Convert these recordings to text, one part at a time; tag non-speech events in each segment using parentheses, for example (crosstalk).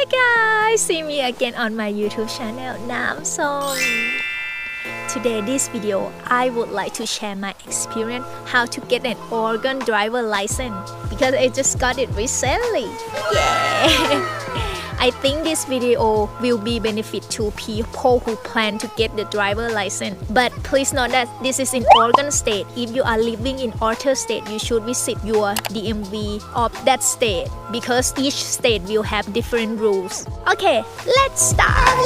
Hi guys, see me again on my YouTube channel Nam Song. Today this video I would like to share my experience how to get an Oregon driver license because I just got it recently. (laughs) Yeah. I think this video will be benefit to people who plan to get the driver license. But please note that this is in Oregon state. If you are living in other state, you should visit your DMV of that state because each state will have different rules. Okay, let's start.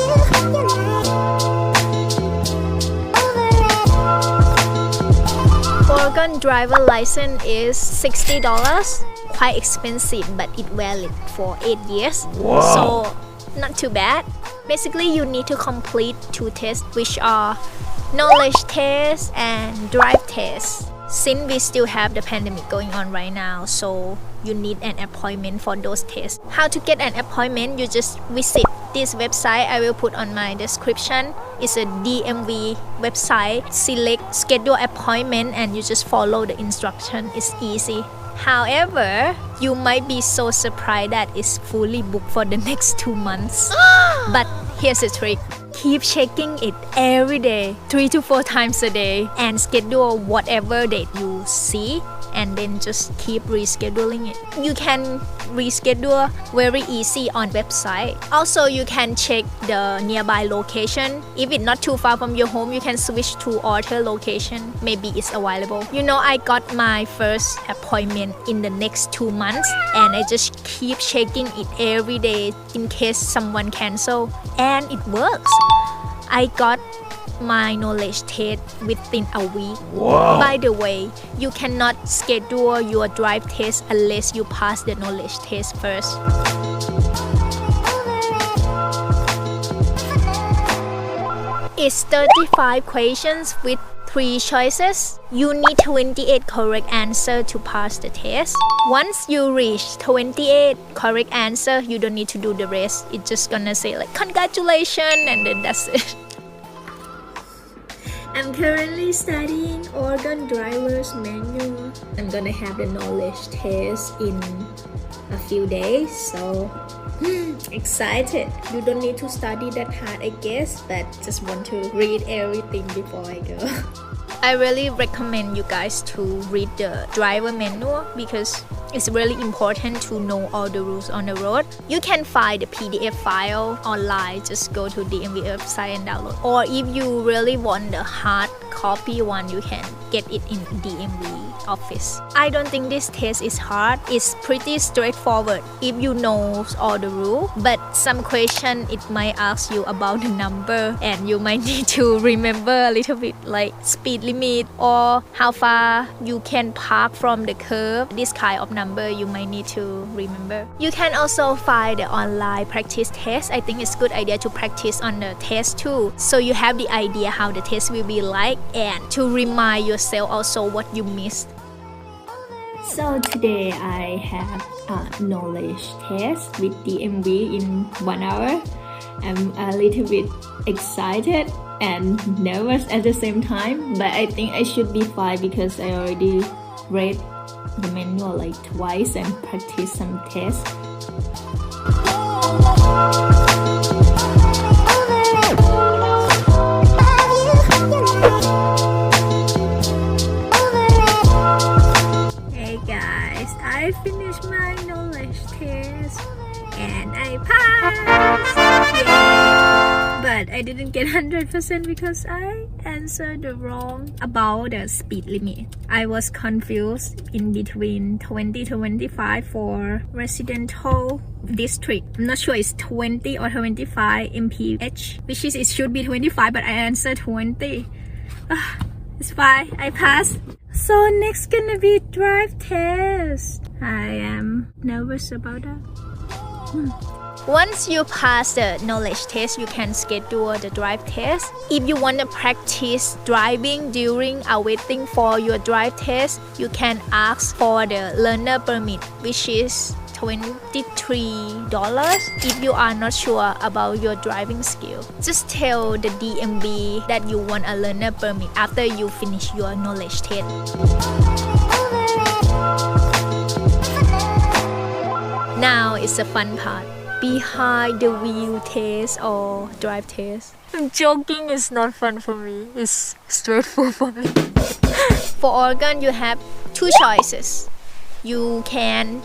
Oregon driver license is $60 quite expensive but it valid for 8 years. So not too bad. Basically you need to complete two tests which are knowledge test and drive test. Since we still have the pandemic going on right now so you need an appointment for those tests. How to get an appointment? You just visit this website I will put on my description it's a DMV website. Select schedule appointment and you just follow the instruction. It's easy. However, you might be so surprised that it's fully booked for the (laughs) next two months. (gasps) but here's the trick. Keep checking it every day, three to four times a day, and schedule whatever date you see and then just keep rescheduling it. You can reschedule very easy on website. Also, you can check the nearby location. If it's not too far from your home, you can switch to other location. Maybe it's available. You know, I got my first appointment in the next two months and I just keep checking it every day in case someone cancel and it works. I got my knowledge test within a week. Wow. By the way, you cannot schedule your drive test unless you pass the knowledge test first. It's 35 questions with 3 choices. You need 28 correct answer to pass the test. Once you reach 28 correct answer, you don't need to do the rest. It's just gonna say like congratulations and then that's it. (laughs) I'm currently studying organ Driver's Manual. I'm gonna have the knowledge test in a few days, so hmm, excited. You don't need to study that hard, I guess, but just want to read everything before I go. (laughs) I really recommend you guys to read the driver manual because it's really important to know all the rules on the road. You can find the PDF file online, just go to the DMV website and download. Or if you really want the hard copy one, you can get it in DMV office. I don't think this test is hard. It's pretty straightforward if you know all the rules. But some question it might ask you about the number and you might (laughs) need to remember a little bit like speed limit or how far you can park from the curb. This kind of number you might need to remember. You can also find the online practice test. I think it's good idea to practice on the test too. So you have the idea how the test will be like and to remind yourself also what you missed. So today I have a knowledge test with DMV in one hour. I'm a little bit excited and nervous at the same time, but I think I should be fine because I already read the manual like twice and practiced some tests. I didn't get 100% because I answered the wrong about the speed limit. I was confused in between 20 to 25 for residential district. I'm not sure it's 20 or 25 mph, which is it should be 25, but I answered 20. Ah, it's fine. I passed. So next gonna be drive test. I am nervous about that. Hmm. Once you pass the knowledge test, you can schedule the drive test. If you want to practice driving during or waiting for your drive test, you can ask for the learner permit, which is $23 if you are not sure about your driving skill. Just tell the DMV that you want a learner permit after you finish your knowledge test. Now is the fun part. Behind the wheel test or drive test. Hmm, I'm joking, it's not fun for me. It's stressful for me. (laughs) for Oregon, you have two choices. You can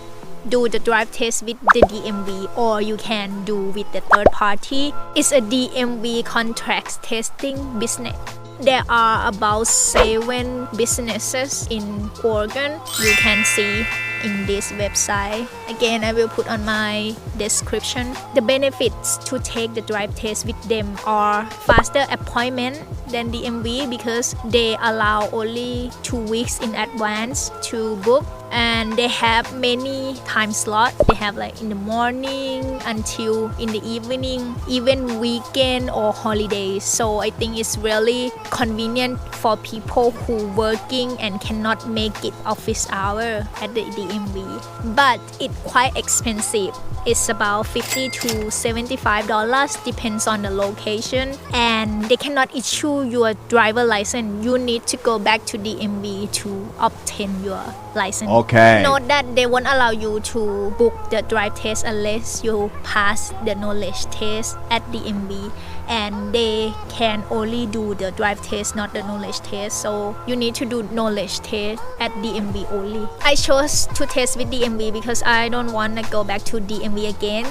do the drive test with the DMV or you can do with the third party. It's a DMV contracts testing business. There are about seven businesses in Oregon. You can see in this website. Again, I will put on my description. The benefits to take the drive test with them are faster appointment than DMV because they allow only two weeks in advance to book and they have many time slots they have like in the morning until in the evening even weekend or holidays. So i think it's really convenient for people who working and cannot make it office hour at the dmv but it's quite expensive. It's about 50 to 75 dollars depends on the location. And they cannot issue your driver license. You need to go back to dmv to obtain your license. Okay. Note that they won't allow you to book the drive test unless you pass the knowledge test at DMV and they can only do the drive test not the knowledge test. So you need to do knowledge test at DMV only. I chose to test with DMV because I don't want to go back to DMV again.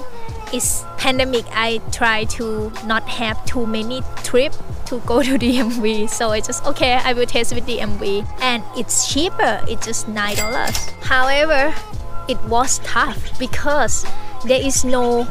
It's pandemic. I try to not have too many trip to go to DMV (laughs) so I just okay I will test with DMV and it's cheaper it's just nine dollars. However it was tough because there is no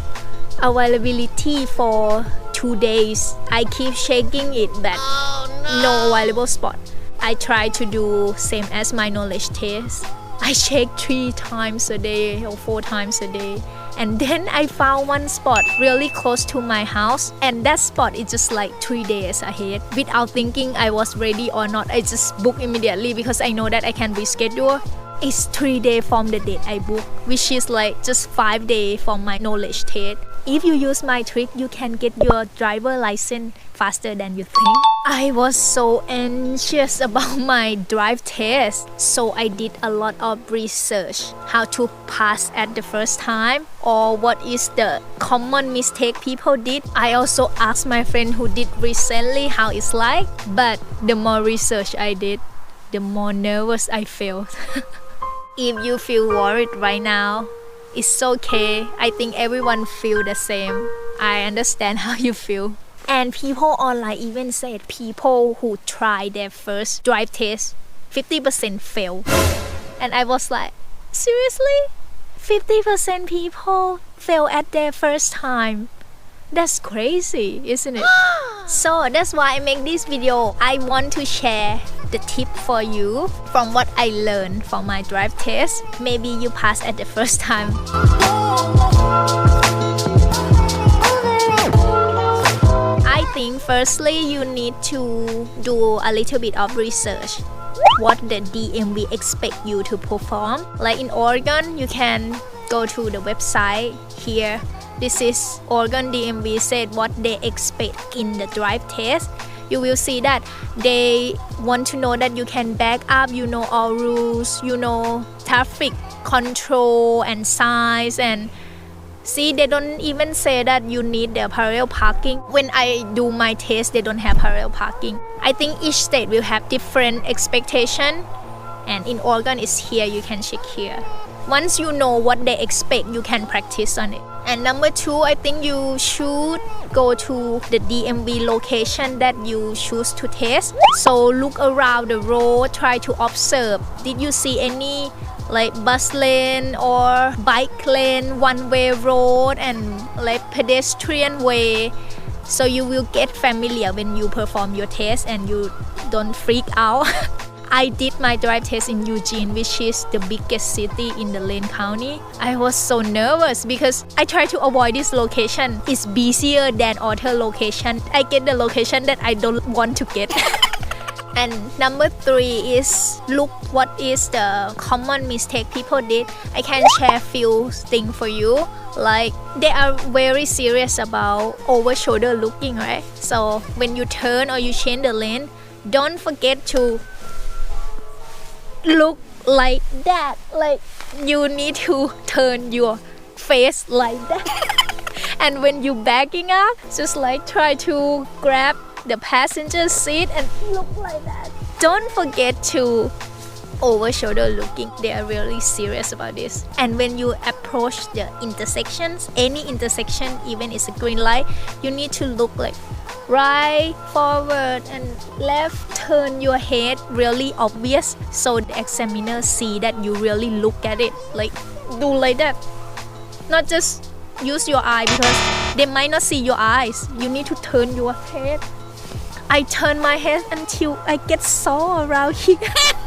availability for two days. I keep shaking it but oh, no available spot. I try to do same as my knowledge test. I (laughs) check three times a day or four times a day and then I found one spot really close to my house. And that spot is just like three days ahead. Without thinking I was ready or not I just book immediately because I know that I can reschedule. It's three days from the date I book which is like just five days from my knowledge test if you use my trick you can get your driver license faster than you think. I was so anxious (laughs) about my drive test. So I did a lot of research. How to pass at the first time or what is the common mistake people did. I also asked my friend who did recently how it's like. But the more research I did the more nervous I felt (laughs) if you feel worried right now it's okay. I think everyone feel the same. I understand (laughs) how you feel and people online even said people who try their first drive test 50% fail. And i was like seriously? 50% people fail at their first time? That's crazy isn't it? (gasps) So that's why i make this video. I want to share the tip for you from what i learned from my drive test. Maybe you pass at the first time (laughs) firstly you need to do a little bit of research. What the DMV expect you to perform? Like in Oregon you can go to the website here. This is Oregon DMV said what they expect in the drive test. You will see that they want to know that you can back up you know all rules you know traffic control and signs and See, they don't even say that you need the parallel parking. When I do my test, they don't have parallel parking. I think each state will have different expectation, and in Oregon it's here. You can check here. Once you know what they expect, you can practice on it. And number two, I think you should go to the DMV location that you choose to test. So look around the road, try to observe. Did you see any like bus lane or bike lane, one way road, and like pedestrian way. So you will get familiar when you perform your test and you don't freak out. (laughs) I did my drive test in Eugene, which is the biggest city in the Lane County. I was so nervous because I try to avoid this location. It's busier than other location. I get the location that I don't want to get. (laughs) And number three is look what is the common mistake people did. I can share few things for you. Like they are very serious about over shoulder looking, right? So when you turn or you change the lane, don't forget to look like that. Like you need to (laughs) turn your face like that. (laughs) and when you backing up just like try to grab the passenger seat and look like that. Don't forget to over shoulder looking. They are really serious about this. And when you approach the intersections any intersection even it's a green light you need to look like right forward and left. Turn your head really obvious so the examiner see that you really look at it. Like do like that. Not just use your eye because they might not see your eyes. You need to turn your head I turn my head until I get sore around here. (laughs)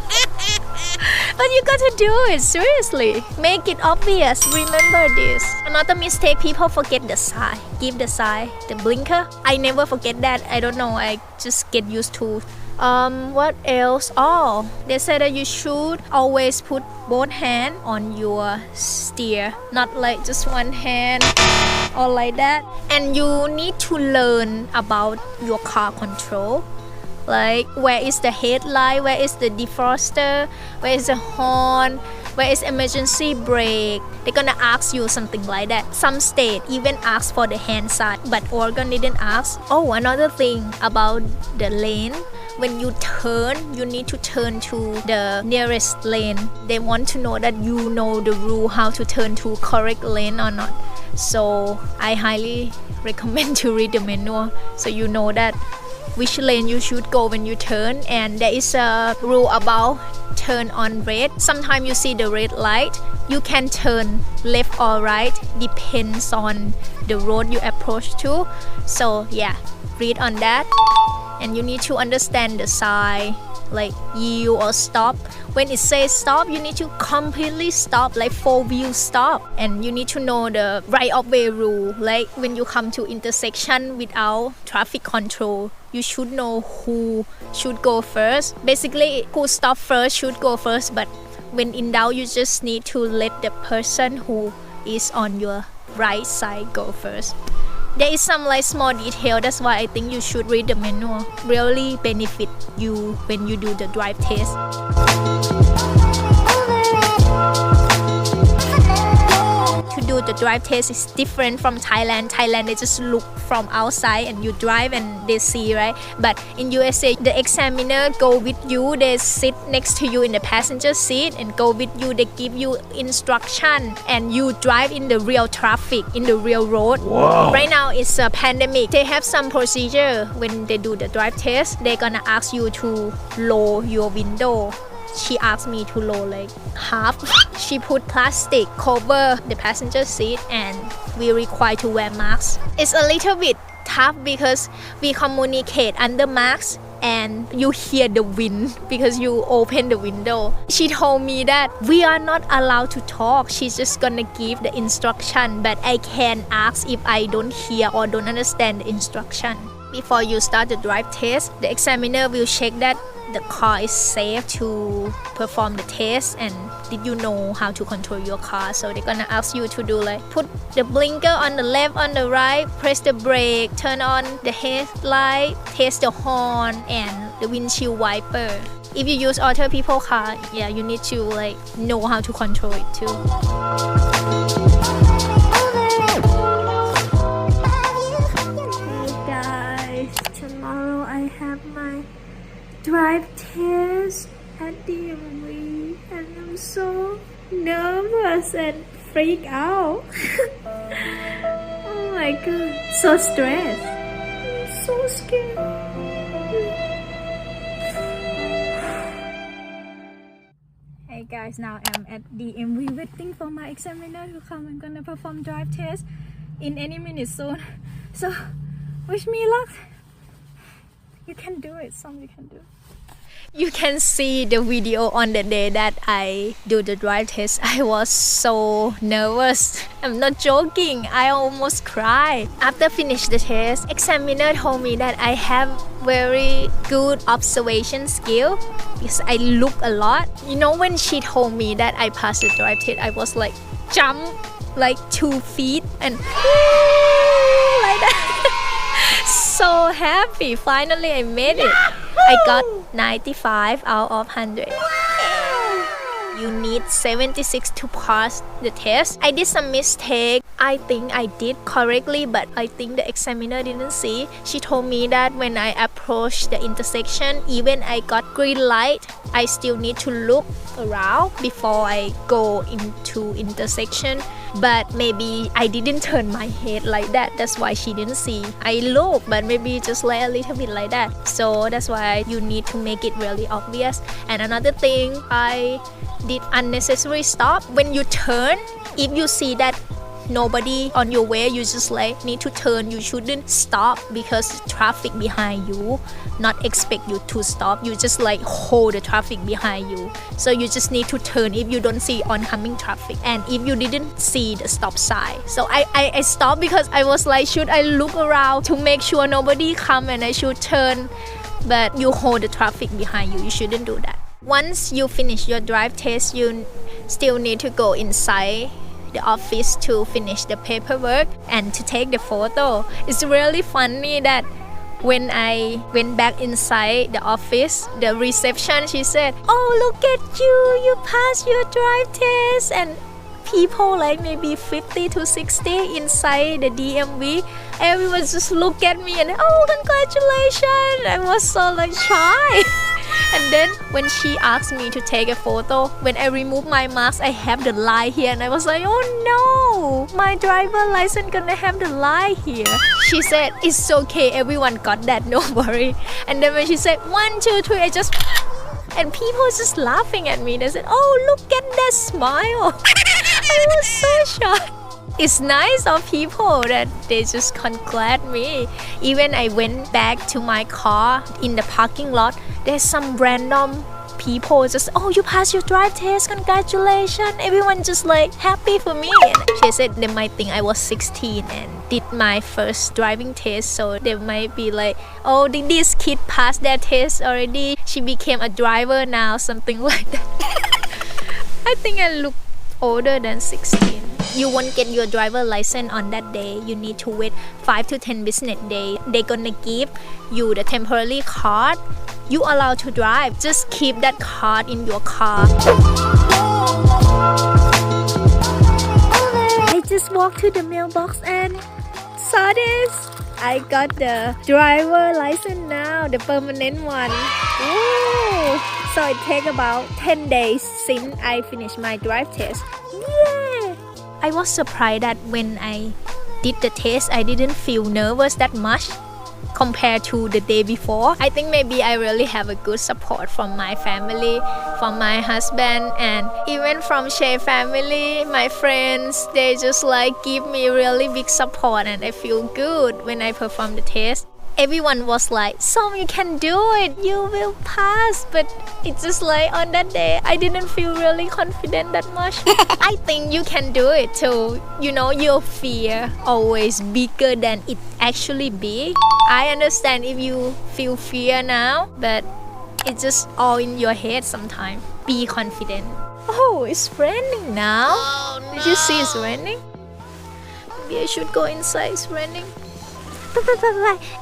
But you gotta do it seriously. Make it obvious. Remember this. Another mistake people forget the sign give the sign the blinker? I never forget that. I don't know. I just get used to um what else? Oh they said that you should always put both hand on your steer. Not like just one hand or like that. And you need to learn about your car control. Like where is the headlight? Where is the defroster? Where is the horn? Where is emergency brake? They're gonna ask you something like that. Some state even ask for the hand side but oregon didn't ask. Oh another thing about the lane. When you turn you need to turn to the nearest lane. They want to know that you know the rule how to turn to correct lane or not so i highly recommend to read the manual. So you know that which lane you should go when you turn. And there is a rule about turn on red. Sometimes you see the red light you can turn left or right depends on the road you approach to. So yeah read on that and you need to understand the sign like yield or stop. When it says stop you need to completely stop like four wheel stop. And you need to know the right of way rule like when you come to intersection without traffic control you should know who should go first. Basically who stop first should go first but when in doubt you just need to let the person who is on your right side go first there is some like small detail that's why i think you should read the manual. Really benefit you when you do the drive test to do the drive test is different from Thailand. Thailand they just look from outside and you drive and they see right. But in USA the examiner go with you. They sit next to you in the passenger seat and go with you. They give you instruction and you drive in the real traffic in the real road. Wow. Right now it's a pandemic. They have some procedure when they do the drive test. They're gonna ask you to lower your window she asked me to lower like half. She put plastic cover the passenger seat and we require to wear masks. It's a little bit tough because we communicate under masks and you hear the wind because you open the window. She told me that we are not allowed to talk. She's just gonna give the instruction, but I can ask if I don't hear or don't understand the instruction. Before you start the drive test, the examiner will check that the car is safe to perform the test and did you know how to control your car. So they're gonna ask you to do like put the blinker on the left on the right press the brake turn on the headlight test the horn and the windshield wiper. If you use other people car yeah you need to like know how to control it too drive test at the DMV and I'm so nervous and freak out. (laughs) oh my god, so stressed. I'm so scared. Hey guys, now I'm at the DMV waiting for my examiner to come. I'm gonna perform drive test in any minute soon. (laughs) So, wish me luck. You can do it. Some you can do. You can see the video on the day that I do the drive test. (laughs) I was so nervous. I'm not joking. I almost cried. After finish the test, examiner told me that I have very good observation skill because I look a lot. You know when she told me that I passed the drive test, I was like jump like two feet and. (gasps) (gasps) (laughs) so happy. Finally, I made it. I got 95 out of 100. You need 76 to pass the test. I did some mistake. I think I did correctly, but I think the examiner didn't see. She told me that when I approached the intersection, even I got green light, I still need to look around before I go into intersection. But maybe I didn't (laughs) turn my head like that. That's why she didn't see. I look, but maybe just like a little bit like that. So that's why you need to make it really obvious. And another thing, I did unnecessary stop when you turn. If you see that nobody on your way you just like need to turn. You shouldn't stop because traffic behind you not expect you to stop. You just like hold the traffic behind you. So you just need to turn if you don't see oncoming traffic. And if you didn't see the stop sign. So I, I, I stopped because I was like should I look around to make sure nobody come and I should turn? But you hold the traffic behind you. You shouldn't do that. Once you finish your drive test you still need to go inside the office to finish the paperwork and to take the photo. It's really funny that when I went back inside the office, the reception, she said, Oh, look at you, you passed your drive test. And people like maybe 50 to 60 inside the DMV, everyone just look at me and, Oh, congratulations. I was so like shy. (laughs) And then when she asked me to take a photo, when I remove my mask, I have the lie here, and I was like, oh no, my driver license gonna have the lie here. She said, it's okay, everyone got that, (laughs) no worry. And then when she said one, two, three, I just and people was just laughing at me. They said, oh look at that smile. (laughs) I was so shocked it's nice of people that they just congratulate me. Even I went back to my car in the parking lot, there's some random people just oh you passed your drive test congratulations. Everyone just like happy for me. And she said they might think i was 16 and did my first driving test so they might be like oh did this kid pass their test already? She became a driver now something (laughs) like that. (laughs) I think i look older than 16 you won't get your driver license on that day. You need to wait 5 to 10 business days. They're gonna give you the temporary card. You allowed to drive. Just keep that card in your car. I just walked to the mailbox and saw this. I got the driver license now the permanent one. Ooh. so it take about 10 days since I finished my drive test I was surprised that when I did the test, I didn't feel nervous that much compared to the day before. I think maybe I really have a good support from my family, from my husband, and even from Shay family, my friends. They just like give me really big support, and I feel good when I perform the test everyone was like, Som, you can do it, you will pass. But it's just like on that day, I didn't feel really confident that much. (laughs) I think you can do it too. You know, your fear always bigger than it actually be. I understand if you feel fear now, but it's just all in your head sometimes. Be confident. Oh, it's raining now. Oh, no. Did you see it's raining? Maybe I should go inside. It's raining.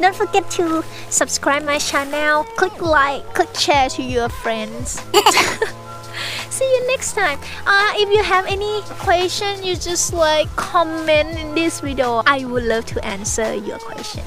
Don't forget to subscribe my channel, click like, click share to your friends. (laughs) See you next time. Uh, if you have any question, you just like comment in this video. I would love to answer your question.